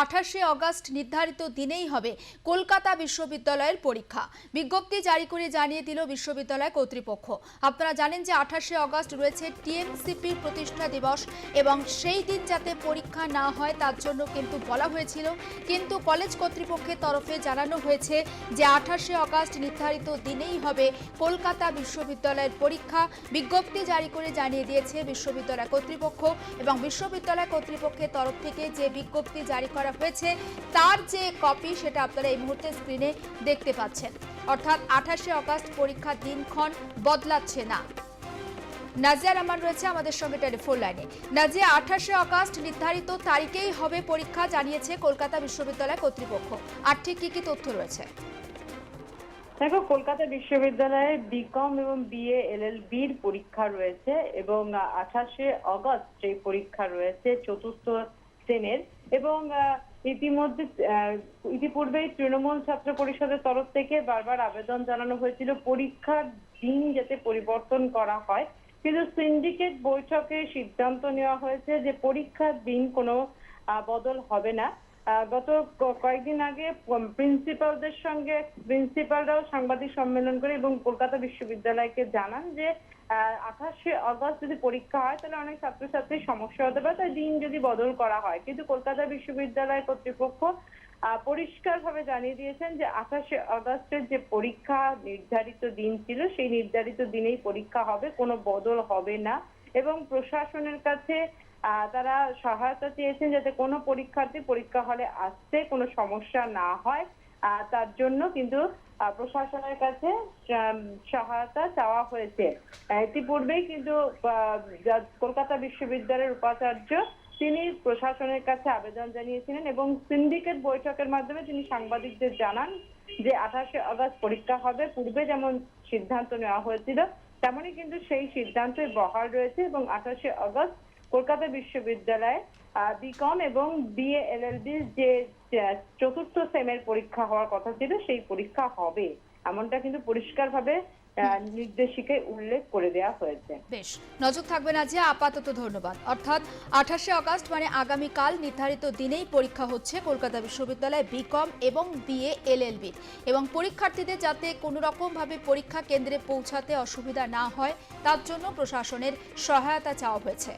আঠাশে অগস্ট নির্ধারিত দিনেই হবে কলকাতা বিশ্ববিদ্যালয়ের পরীক্ষা। বিজ্ঞপ্তি জারি করে জানিয়ে দিল বিশ্ববিদ্যালয় কর্তৃপক্ষ। আপনারা জানেন যে আঠাশে অগস্ট রয়েছে টিএমসিপির প্রতিষ্ঠা দিবস এবং সেই দিন যাতে পরীক্ষা না হয় তার জন্য কিন্তু বলা হয়েছিল। কিন্তু কলেজ কর্তৃপক্ষের তরফে জানানো হয়েছে যে আঠাশে অগস্ট নির্ধারিত দিনেই হবে কলকাতা বিশ্ববিদ্যালয়ের পরীক্ষা। বিজ্ঞপ্তি জারি করে জানিয়ে দিয়েছে বিশ্ববিদ্যালয় কর্তৃপক্ষ এবং বিশ্ববিদ্যালয় কর্তৃপক্ষের তরফ থেকে যে বিজ্ঞপ্তি জারি করা হয়েছে, তার যে কপি সেটা আপনারা এই মুহূর্তে স্ক্রিনে দেখতে পাচ্ছেন। অর্থাৎ আঠাশে অগস্ট পরীক্ষার দিনক্ষণ বদলাচ্ছে না। নাজিয়া রহমান রয়েছে আমাদের সঙ্গে টেলিফোন লাইনে নাজিয়া, আঠাশে অগস্ট নির্ধারিত তারিখেই হবে পরীক্ষা, জানিয়েছে কলকাতা বিশ্ববিদ্যালয় কর্তৃপক্ষ। আর ঠিক কি কি তথ্য রয়েছে? দেখো, কলকাতা বিশ্ববিদ্যালয়ে বিকম এবং বিএ এলএলবির পরীক্ষা রয়েছে এবং আঠাশে অগস্ট যে পরীক্ষা রয়েছে, চতুর্থ শ্রেণির এবং ইতিমধ্যে ইতিপূর্বেই তৃণমূল ছাত্র পরিষদের তরফ থেকে বারবার আবেদন জানানো হয়েছিল পরীক্ষার দিন যাতে পরিবর্তন করা হয়। কিন্তু সিন্ডিকেট বৈঠকে সিদ্ধান্ত নেওয়া হয়েছে যে পরীক্ষার দিন কোনো বদল হবে না। গত কয়েকদিন আগে প্রিন্সিপালদের সঙ্গে প্রিন্সিপালরাও সাংবাদিক সম্মেলন করে এবং কলকাতা বিশ্ববিদ্যালয়কে জানান যে আঠাশে আগস্ট যদি পরীক্ষা হয়, তাহলে অনেক ছাত্রছাত্রীর সমস্যা হতে পারে, তাই দিন যদি বদল করা হয়। কিন্তু কলকাতা বিশ্ববিদ্যালয় কর্তৃপক্ষ পরিষ্কারভাবে জানিয়ে দিয়েছেন যে, আঠাশে আগস্টের যে পরীক্ষা নির্ধারিত দিন ছিল, সেই নির্ধারিত দিনেই পরীক্ষা হবে, কোনো বদল হবে না। এবং প্রশাসনের কাছে তারা সহায়তা চেয়েছেন যাতে কোনো পরীক্ষার্থী পরীক্ষা হলে আসতে কোনো সমস্যা না হয়। তার জন্য কিন্তু প্রশাসনের কাছে সহায়তা চাওয়া হয়েছে। ইতিপূর্বেই কিন্তু কলকাতা বিশ্ববিদ্যালয়ের উপাচার্য তিনি প্রশাসনের কাছে আবেদন জানিয়েছিলেন এবং সিন্ডিকেট বৈঠকের মাধ্যমে তিনি সাংবাদিকদের জানান যে আঠাশে আগস্ট পরীক্ষা হবে। পূর্বে যেমন সিদ্ধান্ত নেওয়া হয়েছিল, তেমনই কিন্তু সেই সিদ্ধান্তই বহাল রয়েছে এবং আঠাশে আগস্ট কলকাতা বিশ্ববিদ্যালয়ে বিকম এবং বিএ এলএলবি যে চতুর্থ সেমের পরীক্ষা হওয়ার কথা ছিল, সেই পরীক্ষা হবে। এমনটা কিন্তু পরিষ্কারভাবে নির্দেশিকায় উল্লেখ করে দেওয়া হয়েছে। বেশ, নজর থাকবে নাজিয়া আপাতত ধন্যবাদ। অর্থাৎ আঠাশে অগস্ট মানে আগামীকাল নির্ধারিত দিনেই পরীক্ষা হচ্ছে কলকাতা বিশ্ববিদ্যালয়ে বিকম এবং বিএ এলএলবি এবং পরীক্ষার্থীদের যাতে কোনো রকমভাবে পরীক্ষা কেন্দ্রে পৌঁছাতে অসুবিধা না হয়, তার জন্য প্রশাসনের সহায়তা চাওয়া হয়েছে।